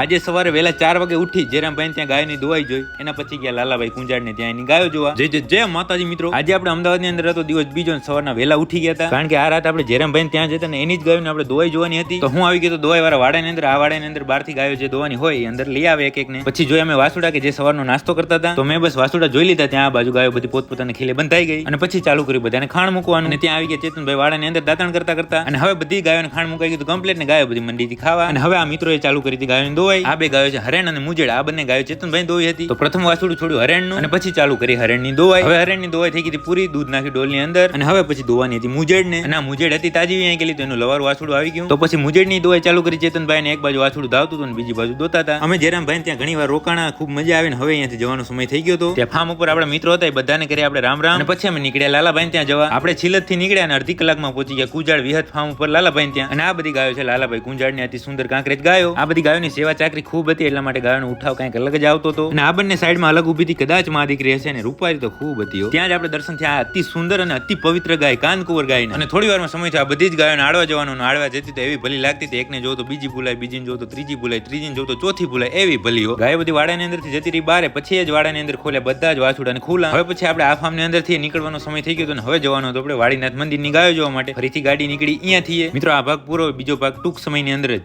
આજે સવારે વહેલા ચાર વાગે ઉઠી જેરામભાઈ ત્યાં ગાયની દોવાઈ જોઈ. એના પછી ગયા લાલાભાઈ કુંજાડ ને ત્યાં એની ગાયો જોવા. જય જય જય માતાજી મિત્રો, આજે આપણે અમદાવાદની અંદર હતો, દિવસ બીજો સવારના વહેલા ઉઠી ગયા હતા. કારણ કે આ રાત આપણે જેરામભાઈ ત્યાં જતા ને એની જ ગાયોને આપણે દુવાઈ જોવાની હતી. તો હું આવી ગયો દુવાઈ વાળા વાડાની અંદર, આ વાડાની અંદર બહારથી ગાયો જે દોવાની હોય એ અંદર લઈ આવે એક ને પછી જોઈ અમે વાસુડા કે જે સવારનો નાસ્તો કરતા હતા, તો મેં બસ વાસુડા જોઈ લીધા, ત્યાં આ બાજુ ગાયો બધી પોતપોતાની ખીલે બંધાઈ ગઈ. અને પછી ચાલુ કર્યું બધાને ખાણ મૂકવાનું. અને ત્યાં આવી ગયા ચેતનભાઈ વાડાની અંદર દાતણ કરતા કરતા. અને હવે બધી ગાયોને ખાણ મુકાઈ ગયું કમ્પ્લીટ ને ગાયો બધી મંડીથી ખાવા. અને હવે આ મિત્રોએ ચાલુ કરી હતી ગાયોની દોવાઈ આ બે ગાયો છે હરેણ અને મુજેડ. આ બંને ગાયો ચેતનભાઈ દોઈ હતી. તો પ્રથમ વાસુડું છોડ્યું હરેણનું અને પછી ચાલુ કરી હરેણની દોવાઈ. હવે હરેણની દોવાઈ થઈ ગઈ પૂરી દૂધ નાખી ડોલની અંદર. અને હવે પછી દોવાની હતી મુજેડ ને અને આ મુજેડ હતી તાજી અહીંયા ગયેલી, તો એનું લવારું વાસુડું આવી ગયું. તો પછી મુજેડની દોવાઈ ચાલુ કરી ચેતનભાઈ ને એક બાજુ વાસુડું ધાવતું હતું અને બીજી બાજુ દોતા હતા. અમે જયરામભાઈ ત્યાં ઘણી વાર રોકાણા, ખૂબ મજા આવી ને હવે અહીંયાથી જવાનો સમય થઈ ગયો હતો. ત્યાં ફાર્મ ઉપર આપણા મિત્રો હતા, એ બધાને કરી આપણે રામ રામ. અને પછી અમે નીકળ્યા લાલાભાઈ ત્યાં જવા. આપણે છિલતથી નીકળ્યા અને અડધી કલાકમાં પહોંચી ગયા કુજાડ વિહત ફાર્મ ઉપર લાલાભાઈ ત્યાં. અને આ બધી ગાયો છે લાલાભાઈ કુંજાડની અતિ સુંદર કાંકરેજ ગાયો. આ બધી ગાયોની સેવા ચાકરી ખૂબ હતી, એટલા માટે ગાયોનો ઉઠાવ કંઈક અલગ જ આવતો હતો. અને આ બંને સાઈડમાં અલગ ઊભી હતી, કદાચ મા દીકરી હશે અને રૂપારી તો ખૂબ હતી ત્યાં જ આપણે દર્શન થયા. અતિ સુંદર અને અતિ પવિત્ર ગાય, કાનકુંવર ગાય અને થોડી વારમાં સમય થયો, આ બધી જ ગાયોને આડવા જવાનું આડવા જતી તો એવી ભલી લાગતી હતી. એકને જો તો બીજી ભૂલાય, બીજીને જો તો ત્રીજી ભૂલાય, ત્રીજીને જો ચોથી ભૂલાય, એવી ભલીઓ ગાય બધી વાડાની અંદરથી જતી રહી, બારે પછી જ વાડાની અંદર ખોલે બધા જ વાછુડા અને ખુલ્લા. હવે પછી આપણે આ ફાર્મની અંદરથી નીકળવાનો સમય થઈ ગયો હતો અને હવે જવાનું હતો આપણે વાડીનાથ મંદિરની ગાયો જોવા માટે. ફરીથી ગાડી નીકળી અહીંયાથી મિત્રો, આ ભાગ પૂરો, બીજો ભાગ ટૂંક સમયની અંદર જ.